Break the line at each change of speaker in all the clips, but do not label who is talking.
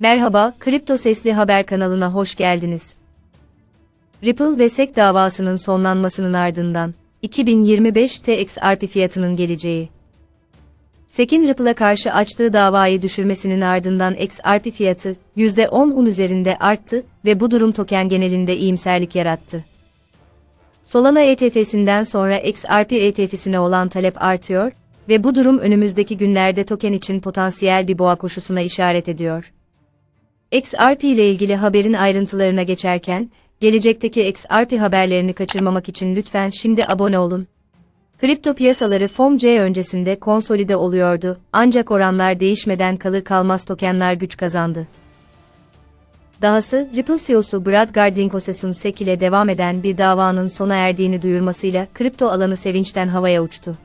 Merhaba, Kripto Sesli Haber kanalına hoş geldiniz. Ripple ve SEC davasının sonlanmasının ardından 2025 TXRP fiyatının geleceği. SEC'in Ripple'a karşı açtığı davayı düşürmesinin ardından XRP fiyatı %10'un üzerinde arttı ve bu durum token genelinde iyimserlik yarattı. Solana ETF'sinden sonra XRP ETF'sine olan talep artıyor ve bu durum önümüzdeki günlerde token için potansiyel bir boğa koşusuna işaret ediyor. XRP ile ilgili haberin ayrıntılarına geçerken, gelecekteki XRP haberlerini kaçırmamak için lütfen şimdi abone olun. Kripto piyasaları FOMC öncesinde konsolide oluyordu, ancak oranlar değişmeden kalır kalmaz tokenler güç kazandı. Dahası, Ripple CEO'su Brad Gardner SEC ile devam eden bir davanın sona erdiğini duyurmasıyla kripto alanı sevinçten havaya uçtu.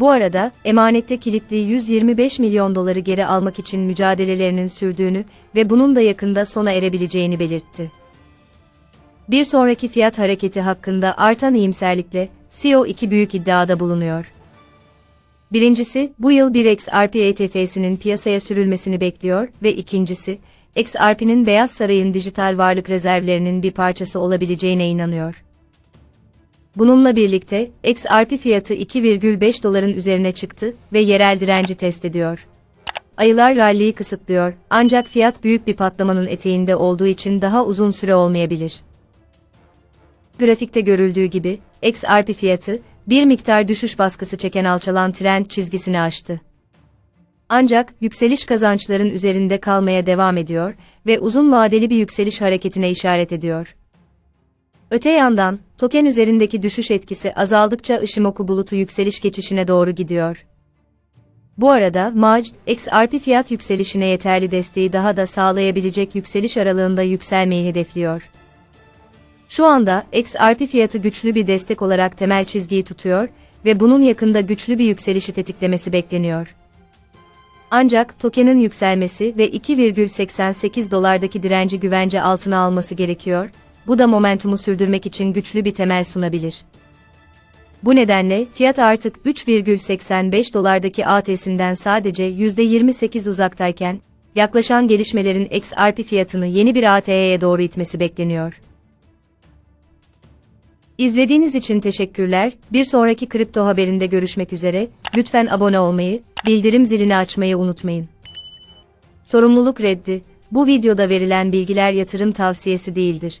Bu arada, emanette kilitli 125 milyon doları geri almak için mücadelelerinin sürdüğünü ve bunun da yakında sona erebileceğini belirtti. Bir sonraki fiyat hareketi hakkında artan iyimserlikle, CEO iki büyük iddiada bulunuyor. Birincisi, bu yıl bir XRP ETF'sinin piyasaya sürülmesini bekliyor ve ikincisi, XRP'nin Beyaz Saray'ın dijital varlık rezervlerinin bir parçası olabileceğine inanıyor. Bununla birlikte, XRP fiyatı 2,5 doların üzerine çıktı ve yerel direnci test ediyor. Ayılar ralliyi kısıtlıyor, ancak fiyat büyük bir patlamanın eteğinde olduğu için daha uzun süre olmayabilir. Grafikte görüldüğü gibi, XRP fiyatı, bir miktar düşüş baskısı çeken alçalan trend çizgisini aştı. Ancak, yükseliş kazançların üzerinde kalmaya devam ediyor ve uzun vadeli bir yükseliş hareketine işaret ediyor. Öte yandan, token üzerindeki düşüş etkisi azaldıkça Ishimoku bulutu yükseliş geçişine doğru gidiyor. Bu arada, MACD, XRP fiyat yükselişine yeterli desteği daha da sağlayabilecek yükseliş aralığında yükselmeyi hedefliyor. Şu anda, XRP fiyatı güçlü bir destek olarak temel çizgiyi tutuyor ve bunun yakında güçlü bir yükselişi tetiklemesi bekleniyor. Ancak tokenin yükselmesi ve 2,88 dolardaki direnci güvence altına alması gerekiyor, bu da momentumu sürdürmek için güçlü bir temel sunabilir. Bu nedenle fiyat artık 3,85 dolardaki ATS'inden sadece %28 uzaktayken, yaklaşan gelişmelerin XRP fiyatını yeni bir AT'ye doğru itmesi bekleniyor. İzlediğiniz için teşekkürler. Bir sonraki kripto haberinde görüşmek üzere. Lütfen abone olmayı, bildirim zilini açmayı unutmayın. Sorumluluk reddi. Bu videoda verilen bilgiler yatırım tavsiyesi değildir.